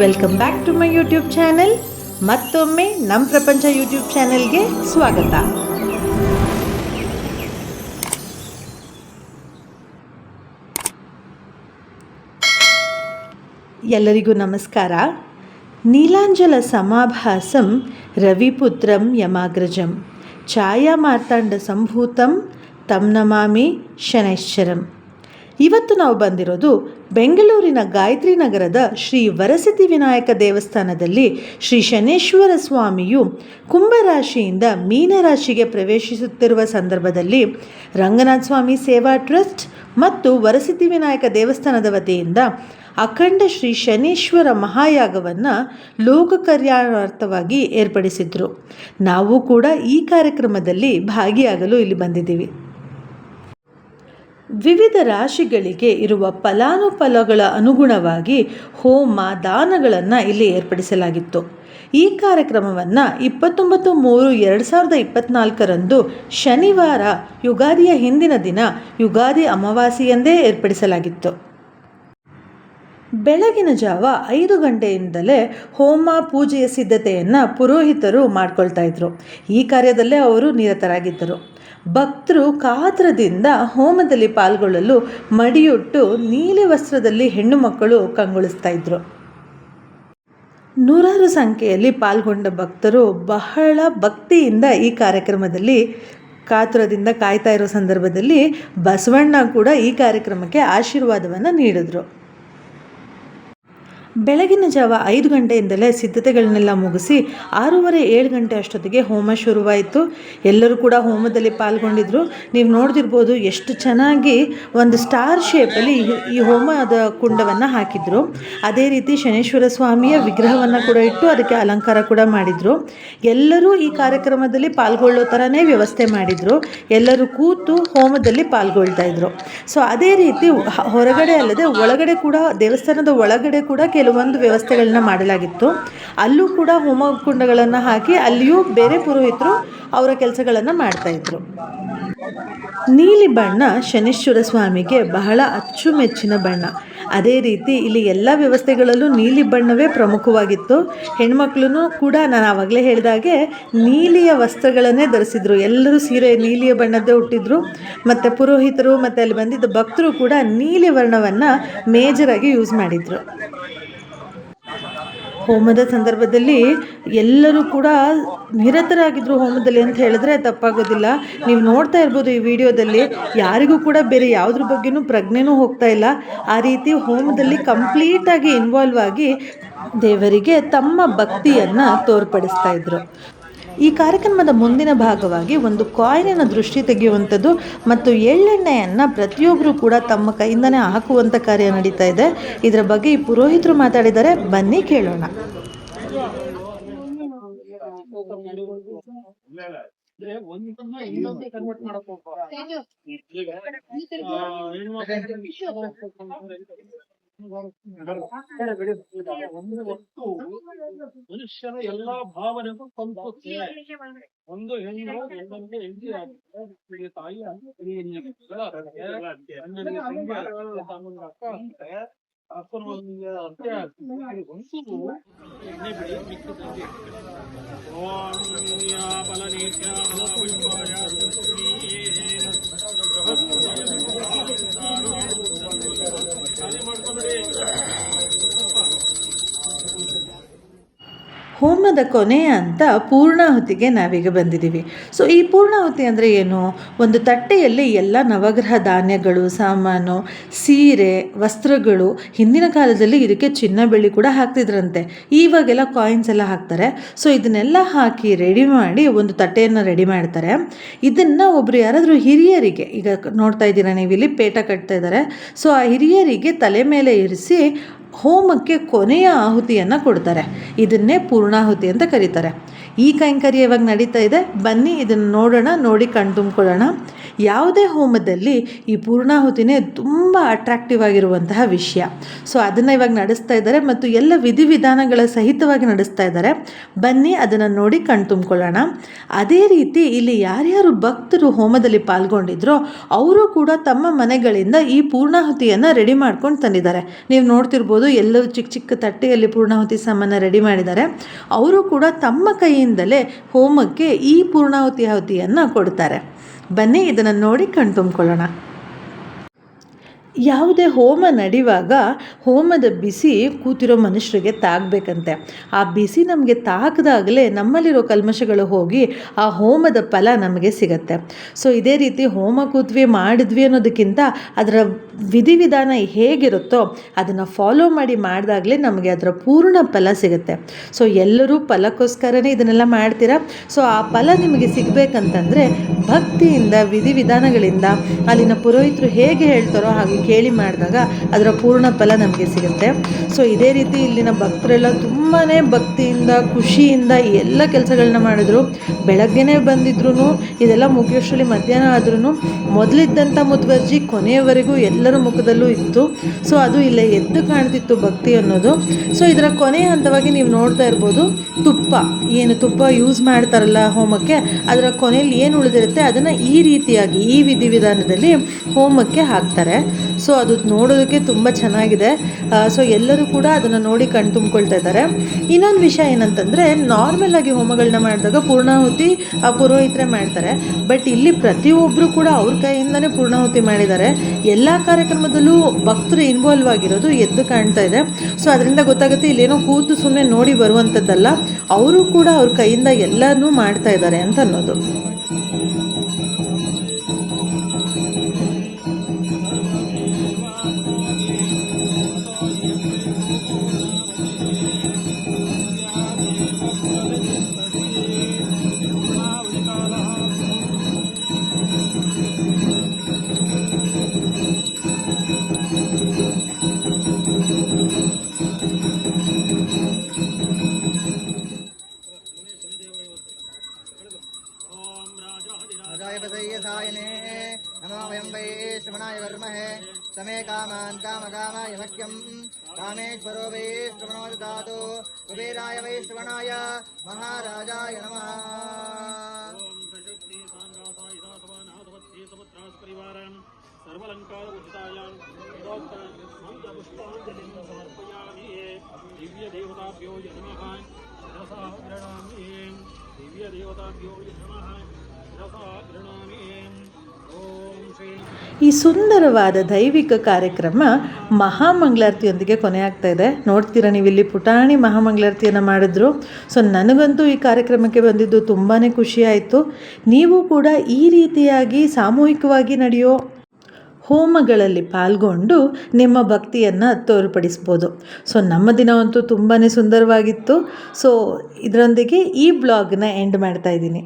Welcome back to my YouTube channel ಮತ್ತೊಮ್ಮೆ ನಮ್ಮ ಪ್ರಪಂಚ ಯೂಟ್ಯೂಬ್ ಚಾನೆಲ್ಗೆ ಸ್ವಾಗತ. ಎಲ್ಲರಿಗೂ ನಮಸ್ಕಾರ. ನೀಲಾಂಜಲ ಸಮಾಭಾಸಂ ರವಿಪುತ್ರಂ ಯಮಾಗ್ರಜಂ. ಛಾಯಾ ಮಾರ್ತಾಂಡ ಸಂಭೂತಂ ತಂ ನಮಾಮಿ ಶನೈಶ್ಚರಂ. ಇವತ್ತು ನಾವು ಬಂದಿರೋದು ಬೆಂಗಳೂರಿನ ಗಾಯತ್ರಿ ನಗರದ ಶ್ರೀ ವರಸಿದ್ಧಿ ವಿನಾಯಕ ದೇವಸ್ಥಾನದಲ್ಲಿ ಶ್ರೀ ಶನೇಶ್ವರ ಸ್ವಾಮಿಯು ಕುಂಭರಾಶಿಯಿಂದ ಮೀನರಾಶಿಗೆ ಪ್ರವೇಶಿಸುತ್ತಿರುವ ಸಂದರ್ಭದಲ್ಲಿ ರಂಗನಾಥ ಸ್ವಾಮಿ ಸೇವಾ ಟ್ರಸ್ಟ್ ಮತ್ತು ವರಸಿದ್ಧಿ ವಿನಾಯಕ ದೇವಸ್ಥಾನದ ವತಿಯಿಂದ ಅಖಂಡ ಶ್ರೀ ಶನೀಶ್ವರ ಮಹಾಯಾಗವನ್ನು ಲೋಕ ಕಲ್ಯಾಣಾರ್ಥವಾಗಿ ಏರ್ಪಡಿಸಿದ್ರು. ನಾವು ಕೂಡ ಈ ಕಾರ್ಯಕ್ರಮದಲ್ಲಿ ಭಾಗಿಯಾಗಲು ಇಲ್ಲಿ ಬಂದಿದ್ದೀವಿ. ವಿವಿಧ ರಾಶಿಗಳಿಗೆ ಇರುವ ಫಲಾನುಫಲಗಳ ಅನುಗುಣವಾಗಿ ಹೋಮ ದಾನಗಳನ್ನು ಇಲ್ಲಿ ಏರ್ಪಡಿಸಲಾಗಿತ್ತು. ಈ ಕಾರ್ಯಕ್ರಮವನ್ನು ಇಪ್ಪತ್ತೊಂಬತ್ತು ಮೂರು ಎರಡು ಸಾವಿರದ ಇಪ್ಪತ್ತ್ನಾಲ್ಕರಂದು ಶನಿವಾರ ಯುಗಾದಿಯ ಹಿಂದಿನ ದಿನ ಯುಗಾದಿ ಅಮಾವಾಸ್ಯೆಯಂದೇ ಏರ್ಪಡಿಸಲಾಗಿತ್ತು. ಬೆಳಗಿನ ಜಾವ ಐದು ಗಂಟೆಯಿಂದಲೇ ಹೋಮ ಪೂಜೆಯ ಸಿದ್ಧತೆಯನ್ನು ಪುರೋಹಿತರು ಮಾಡ್ಕೊಳ್ತಾ ಇದ್ರು. ಈ ಕಾರ್ಯದಲ್ಲೇ ಅವರು ನಿರತರಾಗಿದ್ದರು. ಭಕ್ತರು ಕಾತ್ರದಿಂದ ಹೋಮದಲ್ಲಿ ಪಾಲ್ಗೊಳ್ಳಲು ಮಡಿಯುಟ್ಟು ನೀಲಿ ವಸ್ತ್ರದಲ್ಲಿ ಹೆಣ್ಣು ಮಕ್ಕಳು ಕಂಗೊಳಿಸ್ತಾ ಇದ್ರು. ನೂರಾರು ಸಂಖ್ಯೆಯಲ್ಲಿ ಪಾಲ್ಗೊಂಡ ಭಕ್ತರು ಬಹಳ ಭಕ್ತಿಯಿಂದ ಈ ಕಾರ್ಯಕ್ರಮದಲ್ಲಿ ಕಾತುರದಿಂದ ಕಾಯ್ತಾ ಇರೋ ಸಂದರ್ಭದಲ್ಲಿ ಬಸವಣ್ಣ ಕೂಡ ಈ ಕಾರ್ಯಕ್ರಮಕ್ಕೆ ಆಶೀರ್ವಾದವನ್ನು ನೀಡಿದ್ರು. ಬೆಳಗಿನ ಜಾವ ಐದು ಗಂಟೆಯಿಂದಲೇ ಸಿದ್ಧತೆಗಳನ್ನೆಲ್ಲ ಮುಗಿಸಿ ಆರೂವರೆ ಏಳು ಗಂಟೆ ಅಷ್ಟೊತ್ತಿಗೆ ಹೋಮ ಶುರುವಾಯಿತು. ಎಲ್ಲರೂ ಕೂಡ ಹೋಮದಲ್ಲಿ ಪಾಲ್ಗೊಂಡಿದ್ರು. ನೀವು ನೋಡ್ದಿರ್ಬೋದು ಎಷ್ಟು ಚೆನ್ನಾಗಿ ಒಂದು ಸ್ಟಾರ್ ಶೇಪಲ್ಲಿ ಈ ಹೋಮದ ಕುಂಡವನ್ನು ಹಾಕಿದ್ರು. ಅದೇ ರೀತಿ ಶನೇಶ್ವರ ಸ್ವಾಮಿಯ ವಿಗ್ರಹವನ್ನು ಕೂಡ ಇಟ್ಟು ಅದಕ್ಕೆ ಅಲಂಕಾರ ಕೂಡ ಮಾಡಿದರು. ಎಲ್ಲರೂ ಈ ಕಾರ್ಯಕ್ರಮದಲ್ಲಿ ಪಾಲ್ಗೊಳ್ಳೋ ಥರನೇ ವ್ಯವಸ್ಥೆ ಮಾಡಿದರು. ಎಲ್ಲರೂ ಕೂತು ಹೋಮದಲ್ಲಿ ಪಾಲ್ಗೊಳ್ತಾ ಇದ್ರು. ಸೊ ಅದೇ ರೀತಿ ಹೊರಗಡೆ ಅಲ್ಲದೆ ಒಳಗಡೆ ಕೂಡ ದೇವಸ್ಥಾನದ ಒಳಗಡೆ ಕೂಡ ಕೆಲವೊಂದು ವ್ಯವಸ್ಥೆಗಳನ್ನ ಮಾಡಲಾಗಿತ್ತು. ಅಲ್ಲೂ ಕೂಡ ಹೋಮಕುಂಡಗಳನ್ನು ಹಾಕಿ ಅಲ್ಲಿಯೂ ಬೇರೆ ಪುರೋಹಿತರು ಅವರ ಕೆಲಸಗಳನ್ನು ಮಾಡ್ತಾ ಇದ್ರು. ನೀಲಿ ಬಣ್ಣ ಶನೀಶ್ವರ ಸ್ವಾಮಿಗೆ ಬಹಳ ಅಚ್ಚುಮೆಚ್ಚಿನ ಬಣ್ಣ. ಅದೇ ರೀತಿ ಇಲ್ಲಿ ಎಲ್ಲ ವ್ಯವಸ್ಥೆಗಳಲ್ಲೂ ನೀಲಿ ಬಣ್ಣವೇ ಪ್ರಮುಖವಾಗಿತ್ತು. ಹೆಣ್ಮಕ್ಳು ಕೂಡ ನಾನು ಆವಾಗಲೇ ಹೇಳಿದಾಗೆ ನೀಲಿಯ ವಸ್ತ್ರಗಳನ್ನೇ ಧರಿಸಿದ್ರು. ಎಲ್ಲರೂ ಸೀರೆ ನೀಲಿಯ ಬಣ್ಣದ್ದೇ ಹುಟ್ಟಿದ್ರು ಮತ್ತು ಪುರೋಹಿತರು ಮತ್ತು ಅಲ್ಲಿ ಬಂದಿದ್ದ ಭಕ್ತರು ಕೂಡ ನೀಲಿ ವರ್ಣವನ್ನು ಮೇಜರಾಗಿ ಯೂಸ್ ಮಾಡಿದರು. ಹೋಮದ ಸಂದರ್ಭದಲ್ಲಿ ಎಲ್ಲರೂ ಕೂಡ ನಿರತರಾಗಿದ್ದರು ಹೋಮದಲ್ಲಿ ಅಂತ ಹೇಳಿದ್ರೆ ತಪ್ಪಾಗೋದಿಲ್ಲ. ನೀವು ನೋಡ್ತಾ ಇರ್ಬೋದು ಈ ವಿಡಿಯೋದಲ್ಲಿ. ಯಾರಿಗೂ ಕೂಡ ಬೇರೆ ಯಾವುದ್ರ ಬಗ್ಗೆನೂ ಪ್ರಜ್ಞೆನೂ ಹೋಗ್ತಾ ಇಲ್ಲ. ಆ ರೀತಿ ಹೋಮದಲ್ಲಿ ಕಂಪ್ಲೀಟಾಗಿ ಇನ್ವಾಲ್ವ್ ಆಗಿ ದೇವರಿಗೆ ತಮ್ಮ ಭಕ್ತಿಯನ್ನು ತೋರ್ಪಡಿಸ್ತಾ ಇದ್ರು. ಈ ಕಾರ್ಯಕ್ರಮದ ಮುಂದಿನ ಭಾಗವಾಗಿ ಒಂದು ಕಾಯಿನ ದೃಷ್ಟಿ ತೆಗೆಯುವಂಥದ್ದು ಮತ್ತು ಎಳ್ಳೆಣ್ಣೆಯನ್ನು ಪ್ರತಿಯೊಬ್ಬರು ಕೂಡ ತಮ್ಮ ಕೈಯಿಂದನೇ ಹಾಕುವಂಥ ಕಾರ್ಯ ನಡೀತಾ ಇದೆ. ಇದರ ಬಗ್ಗೆ ಈ ಪುರೋಹಿತರು ಮಾತಾಡಿದರೆ ಬನ್ನಿ ಕೇಳೋಣ. ಹೆಣ್ಮಕ್ಳು ಮನುಷ್ಯನ ಎಲ್ಲಾ ಭಾವನೆಗೂ ತಲುಪುತ್ತೆ ಒಂದು ಹೆಣ್ಣು ಹೆಣ್ಣಂಗೆ ಹೆಂಡಿ ಇವಳಿಗೆ ತಾಯಿ ಅಂತ ತಂಗಿ ಆಗುತ್ತೆ, ತಮ್ಮನಿಗೆ ಹೋಮದ ಕೊನೆಯ ಅಂತ ಪೂರ್ಣಾಹುತಿಗೆ ನಾವೀಗ ಬಂದಿದ್ದೀವಿ. ಸೊ ಈ ಪೂರ್ಣಾಹುತಿ ಅಂದರೆ ಏನು? ಒಂದು ತಟ್ಟೆಯಲ್ಲಿ ಎಲ್ಲ ನವಗ್ರಹ ಧಾನ್ಯಗಳು, ಸಾಮಾನು, ಸೀರೆ, ವಸ್ತ್ರಗಳು ಹಿಂದಿನ ಕಾಲದಲ್ಲಿ ಇದಕ್ಕೆ ಚಿನ್ನ ಬೆಳ್ಳಿ ಕೂಡ ಹಾಕ್ತಿದ್ರಂತೆ. ಇವಾಗೆಲ್ಲ ಕಾಯಿನ್ಸ್ ಎಲ್ಲ ಹಾಕ್ತಾರೆ. ಸೊ ಇದನ್ನೆಲ್ಲ ಹಾಕಿ ರೆಡಿ ಮಾಡಿ ಒಂದು ತಟ್ಟೆಯನ್ನು ರೆಡಿ ಮಾಡ್ತಾರೆ. ಇದನ್ನು ಒಬ್ಬರು ಯಾರಾದರೂ ಹಿರಿಯರಿಗೆ, ಈಗ ನೋಡ್ತಾ ಇದ್ದೀರಾ, ನೀವು ಇಲ್ಲಿ ಪೇಟ ಕಟ್ತಾ ಇದ್ದಾರೆ. ಸೊ ಆ ಹಿರಿಯರಿಗೆ ತಲೆ ಮೇಲೆ ಇರಿಸಿ ಹೋಮಕ್ಕೆ ಕೊನೆಯ ಆಹುತಿಯನ್ನು ಕೊಡ್ತಾರೆ. ಇದನ್ನೇ ಪೂರ್ಣಾಹುತಿ ಅಂತ ಕರೀತಾರೆ. ಈ ಕೈಂಕರ್ಯ ಇವಾಗ ನಡೀತಾ ಇದೆ. ಬನ್ನಿ ಇದನ್ನು ನೋಡೋಣ, ನೋಡಿ ಕಣ್ತುಂಬ್ಕೊಳ್ಳೋಣ. ಯಾವುದೇ ಹೋಮದಲ್ಲಿ ಈ ಪೂರ್ಣಾಹುತಿನೇ ತುಂಬ ಅಟ್ರಾಕ್ಟಿವ್ ಆಗಿರುವಂತಹ ವಿಷಯ. ಸೊ ಅದನ್ನು ಇವಾಗ ನಡೆಸ್ತಾ ಇದ್ದಾರೆ ಮತ್ತು ಎಲ್ಲ ವಿಧಿವಿಧಾನಗಳ ಸಹಿತವಾಗಿ ನಡೆಸ್ತಾ ಇದ್ದಾರೆ. ಬನ್ನಿ, ಅದನ್ನು ನೋಡಿ ಕಣ್ ತುಂಬಿಕೊಳ್ಳೋಣ. ಅದೇ ರೀತಿ ಇಲ್ಲಿ ಯಾರ್ಯಾರು ಭಕ್ತರು ಹೋಮದಲ್ಲಿ ಪಾಲ್ಗೊಂಡಿದ್ರೋ, ಅವರು ಕೂಡ ತಮ್ಮ ಮನೆಗಳಿಂದ ಈ ಪೂರ್ಣಾಹುತಿಯನ್ನು ರೆಡಿ ಮಾಡ್ಕೊಂಡು ತಂದಿದ್ದಾರೆ. ನೀವು ನೋಡ್ತಿರ್ಬೋದು, ಎಲ್ಲರೂ ಚಿಕ್ಕ ಚಿಕ್ಕ ತಟ್ಟೆಯಲ್ಲಿ ಪೂರ್ಣಾಹುತಿ ಸಾಮಾನ ರೆಡಿ ಮಾಡಿದ್ದಾರೆ. ಅವರು ಕೂಡ ತಮ್ಮ ಕೈಯಿಂದಲೇ ಹೋಮಕ್ಕೆ ಈ ಪೂರ್ಣಾಹುತಿ ಆಹುತಿಯನ್ನು ಕೊಡ್ತಾರೆ. ಬನ್ನಿ, ಇದನ್ನು ನೋಡಿ ಕಣ್ ತುಂಬ್ಕೊಳ್ಳೋಣ. ಯಾವುದೇ ಹೋಮ ನಡೆಯುವಾಗ ಹೋಮದ ಬಿಸಿ ಕೂತಿರೋ ಮನುಷ್ಯರಿಗೆ ತಾಗಬೇಕಂತೆ. ಆ ಬಿಸಿ ನಮಗೆ ತಾಕದಾಗಲೇ ನಮ್ಮಲ್ಲಿರೋ ಕಲ್ಮಶಗಳು ಹೋಗಿ ಆ ಹೋಮದ ಫಲ ನಮಗೆ ಸಿಗತ್ತೆ. ಸೊ ಇದೇ ರೀತಿ ಹೋಮ ಕೂತ್ವಿ, ಮಾಡಿದ್ವಿ ಅನ್ನೋದಕ್ಕಿಂತ ಅದರ ವಿಧಿವಿಧಾನ ಹೇಗಿರುತ್ತೋ ಅದನ್ನು ಫಾಲೋ ಮಾಡಿ ಮಾಡಿದಾಗಲೇ ನಮಗೆ ಅದರ ಪೂರ್ಣ ಫಲ ಸಿಗುತ್ತೆ. ಸೊ ಎಲ್ಲರೂ ಫಲಕ್ಕೋಸ್ಕರನೇ ಇದನ್ನೆಲ್ಲ ಮಾಡ್ತೀರಾ? ಸೊ ಆ ಫಲ ನಿಮಗೆ ಸಿಗಬೇಕಂತಂದರೆ ಭಕ್ತಿಯಿಂದ, ವಿಧಿವಿಧಾನಗಳಿಂದ ಅಲ್ಲಿನ ಪುರೋಹಿತರು ಹೇಗೆ ಹೇಳ್ತಾರೋ ಹಾಗೆ ಕೇಳಿ ಮಾಡಿದಾಗ ಅದರ ಪೂರ್ಣ ಫಲ ನಮಗೆ ಸಿಗುತ್ತೆ. ಸೊ ಇದೇ ರೀತಿ ಇಲ್ಲಿನ ಭಕ್ತರೆಲ್ಲ ತುಂಬಾ ಭಕ್ತಿಯಿಂದ, ಖುಷಿಯಿಂದ ಎಲ್ಲ ಕೆಲಸಗಳನ್ನ ಮಾಡಿದ್ರು. ಬೆಳಗ್ಗೆನೇ ಬಂದಿದ್ರು ಇದೆಲ್ಲ ಮುಗಿಯೋಷ್ಟರಲ್ಲಿ ಮಧ್ಯಾಹ್ನ ಆದ್ರೂ ಮೊದಲಿದ್ದಂಥ ಮುತುವರ್ಜಿ ಕೊನೆಯವರೆಗೂ ಎಲ್ಲರ ಮುಖದಲ್ಲೂ ಇತ್ತು. ಸೊ ಅದು ಇಲ್ಲೇ ಎದ್ದು ಕಾಣ್ತಿತ್ತು ಭಕ್ತಿ ಅನ್ನೋದು. ಸೊ ಇದರ ಕೊನೆಯ ಹಂತವಾಗಿ ನೀವು ನೋಡ್ತಾ ಇರ್ಬೋದು, ತುಪ್ಪ. ಏನು ತುಪ್ಪ ಯೂಸ್ ಮಾಡ್ತಾರಲ್ಲ ಹೋಮಕ್ಕೆ, ಅದರ ಕೊನೆಯಲ್ಲಿ ಏನು ಉಳಿದಿರುತ್ತೆ? ಅದನ್ನು ಈ ರೀತಿಯಾಗಿ, ಈ ವಿಧಿವಿಧಾನದಲ್ಲಿ ಹೋಮಕ್ಕೆ ಹಾಕ್ತಾರೆ. ಸೊ ಅದು ನೋಡೋದಕ್ಕೆ ತುಂಬ ಚೆನ್ನಾಗಿದೆ. ಸೊ ಎಲ್ಲರೂ ಕೂಡ ಅದನ್ನು ನೋಡಿ ಕಣ್ ತುಂಬಿಕೊಳ್ತಾ ಇದ್ದಾರೆ. ಇನ್ನೊಂದು ವಿಷಯ ಏನಂತಂದರೆ ನಾರ್ಮಲ್ ಆಗಿ ಹೋಮಗಳನ್ನ ಮಾಡಿದಾಗ ಪೂರ್ಣಾಹುತಿ, ಆ, ಪುರೋಹಿತರೆ ಮಾಡ್ತಾರೆ. ಬಟ್ ಇಲ್ಲಿ ಪ್ರತಿಯೊಬ್ಬರು ಕೂಡ ಅವ್ರ ಕೈಯಿಂದನೇ ಪೂರ್ಣಾಹುತಿ ಮಾಡಿದ್ದಾರೆ. ಎಲ್ಲ ಕಾರ್ಯಕ್ರಮದಲ್ಲೂ ಭಕ್ತರು ಇನ್ವಾಲ್ವ್ ಆಗಿರೋದು ಎದ್ದು ಕಾಣ್ತಾ ಇದೆ. ಸೊ ಅದರಿಂದ ಗೊತ್ತಾಗುತ್ತೆ ಇಲ್ಲೇನೋ ಕೂತು ಸುಮ್ಮನೆ ನೋಡಿ ಬರುವಂಥದ್ದಲ್ಲ ಅವರು ಕೂಡ ಅವ್ರ ಕೈಯಿಂದ ಎಲ್ಲನೂ ಮಾಡ್ತಾ ಇದ್ದಾರೆ ಅಂತ ಅನ್ನೋದು. राजाय नमो वै श्रवणाय वर्महे। समे कामान् कामकामाय मह्यम्। कामेश्वरो वै कुबेराय वै श्रवणाय महाराजाय नमः। दिव्यदेवताभ्यो नमः। शिरसा गृह्णामि दिव्यदेवताभ्यो ಈ ಸುಂದರವಾದ ದೈವಿಕ ಕಾರ್ಯಕ್ರಮ ಮಹಾಮಂಗಳಾರತಿಯೊಂದಿಗೆ ಕೊನೆ ಆಗ್ತಾ ಇದೆ. ನೋಡ್ತೀರಾ ನೀವು ಇಲ್ಲಿ ಪುಟಾಣಿ ಮಹಾಮಂಗಳಾರತಿಯನ್ನು ಮಾಡಿದ್ರು. ಸೊ ನನಗಂತೂ ಈ ಕಾರ್ಯಕ್ರಮಕ್ಕೆ ಬಂದಿದ್ದು ತುಂಬಾ ಖುಷಿಯಾಯಿತು ನೀವು ಕೂಡ ಈ ರೀತಿಯಾಗಿ ಸಾಮೂಹಿಕವಾಗಿ ನಡೆಯೋ ಹೋಮಗಳಲ್ಲಿ ಪಾಲ್ಗೊಂಡು ನಿಮ್ಮ ಭಕ್ತಿಯನ್ನು ತೋರ್ಪಡಿಸ್ಬೋದು. ಸೊ ನಮ್ಮ ದಿನವಂತೂ ತುಂಬಾ ಸುಂದರವಾಗಿತ್ತು. ಸೊ ಇದರೊಂದಿಗೆ ಈ ಬ್ಲಾಗ್ನ ಎಂಡ್ ಮಾಡ್ತಾ ಇದ್ದೀನಿ.